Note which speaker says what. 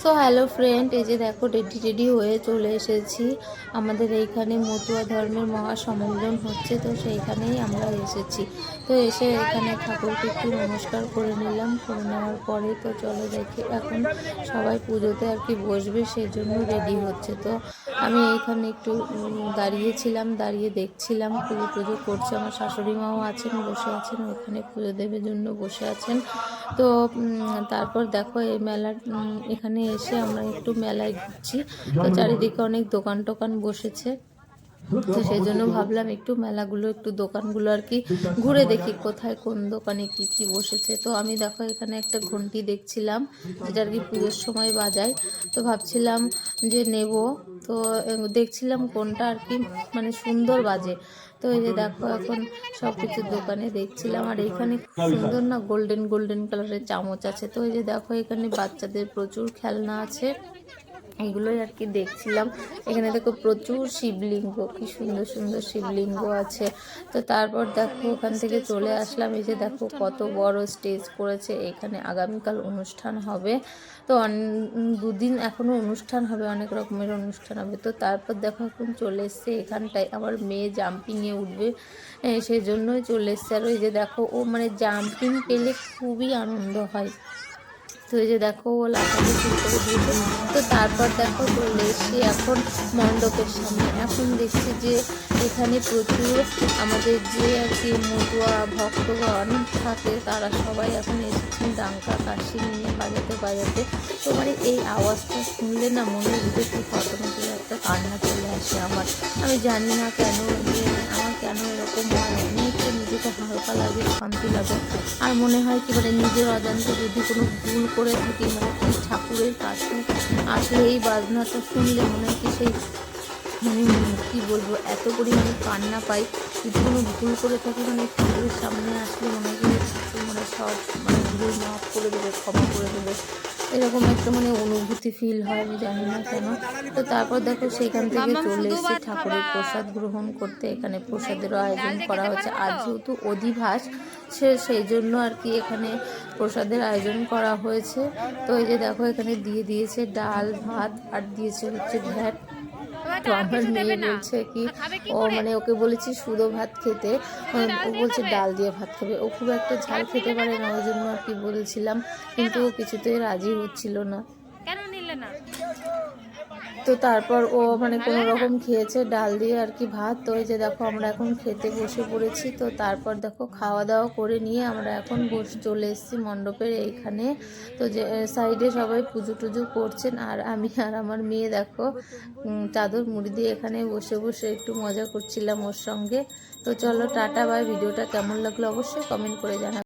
Speaker 1: So hello friend এই যে দেখো রেডি রেডি হয়ে চলে এসেছি। আমাদের এইখানে মতুয়া ধর্মের মহা সম্মেলন হচ্ছে তো সেইখানেই আমরা এসেছি। তো এসে এখানে ঠাকুরকে একটু নমস্কার করে নিলাম। করে নেওয়ার পরে তো চলো দেখি এখন সবাই পুজোতে আর কি বসবে সেই জন্য রেডি হচ্ছে। তো আমি এইখানে একটু দাঁড়িয়েছিলাম দাঁড়িয়ে দেখছিলাম। পুজো পুজো করছে আমার শাশুড়ি মাও আছেন বসে আছেন ওখানে পুজো দেবের জন্য বসে আছেন। তো তারপর দেখো এই মেলার উম, এখানে এসে আমরা একটু মেলায় ঘুরছি। তো চারিদিকে অনেক দোকান টোকান বসেছে। তো সেই জন্য ভাবলাম একটু মেলাগুলো, একটু দোকানগুলো আর কি ঘুরে দেখি কোথায় কোন দোকানে কি কি বসেছে। তো আমি দেখো এখানে একটা ঘন্টি দেখছিলাম, যেটা আর কি পুজোর সময় বাজায়। তো ভাবছিলাম যে নেব। তো দেখছিলাম কোনটা আর কি মানে সুন্দর বাজে। তো এই যে দেখো এখন সবকিছু দোকানে দেখছিলাম আর এখানে সুন্দর না গোল্ডেন গোল্ডেন কালারের চামচ আছে। তো এই যে দেখো এখানে বাচ্চাদের প্রচুর খেলনা আছে। এগুলোই আর কি দেখছিলাম। এখানে দেখো প্রচুর শিবলিঙ্গ কি সুন্দর সুন্দর শিবলিঙ্গ আছে। তো তারপর দেখো ওখান থেকে চলে আসলাম এই যে দেখো কত বড় স্টেজ করেছে। এখানে আগামীকাল অনুষ্ঠান হবে। তো দুদিন এখনও অনুষ্ঠান হবে অনেক রকমের অনুষ্ঠান হবে। তো তারপর দেখো এখন চলে এসছে এখানটায় আমার মেয়ে জাম্পিংয়ে উঠবে। এ, সেই জন্যই চলে এসছে। আর ওই যে দেখো ও মানে জাম্পিং পেলে খুবই আনন্দ হয়। এই যে দেখো ও লাফাতে শুরু করে দিয়েছে তো তারপর দেখো চলে এসছি এখন মণ্ডপের সামনে। এখন দেখছি যে এখানে প্রচুর আমাদের যে আর কি মতুয়া ভক্তগণ থাকে, তারা সবাই এখন এসেছেন ডাঙ্কা কাশি নিয়ে বাজাতে বাজাতে। তো মানে এই আওয়াজটা শুনলে না মনের ভিতরে ঠিক অটোমেটিক একটা কান্না চলে আসে আমার। আমি জানি না কেন যে, আমার কেন এরকম হয় অনেকটা নিজেকে হালকা লাগে, শান্তি লাগে। আর মনে হয় কি মানে নিজের অজান্তে যদি কোনো ভুল করে থাকি মানে কি ঠাকুরের কাছে আসলে এই বাজনাটা শুনলে মনে হয় কি সেই মানে কি বলব, এত পরিমাণে কান্না পাই। যদি কোনো ভুল করে থাকি মানে ঠাকুরের সামনে আসলে মনে হয় মানে সব মানে ভুল মাফ করে দেবে, ক্ষমা করে দেবে। এরকম একটা মানে অনুভূতি ফিল হয় আমি জানি না কেন। তো তারপর দেখো সেখান থেকে চলে এসেছি ঠাকুরের প্রসাদ গ্রহণ করতে এখানে প্রসাদেরও আয়োজন করা হচ্ছে। আর যেহেতু অধিভাস সে সেই জন্য আর কি এখানে প্রসাদের আয়োজন করা হয়েছে। তো এই যে দেখো এখানে দিয়ে দিয়েছে ডাল ভাত আর দিয়েছে হচ্ছে ভ্যাট তো আমার মেয়ে বলছে কি ও মানে ওকে বলেছি শুধু ভাত খেতে। ও বলছে ডাল দিয়ে ভাত খাবে। ও খুব একটা ঝাল খেতে পারে না ওই জন্য আর কি বলেছিলাম। কিন্তু ও কিছুতেই রাজি হচ্ছিল না।
Speaker 2: কেন নিলে না?
Speaker 1: তো তারপর ও মানে কোনো রকম খেয়েছে, ডাল দিয়ে আর কি ভাত। তো এই যে দেখো আমরা এখন খেতে বসে পড়েছি, তো তারপর দেখো খাওয়া দাওয়া করে নিয়ে আমরা এখন বস, চলে এসেছি মণ্ডপের এইখানে। তো যে সাইডে সবাই পুজো টুজো করছেন আর আমি আর আমার মেয়ে দেখো চাদর মুড়ি দিয়ে এখানে বসে বসে একটু মজা করছিলাম ওর সঙ্গে। তো চলো টাটা, বাই। ভিডিওটা কেমন লাগল অবশ্যই কমেন্ট করে জানাবে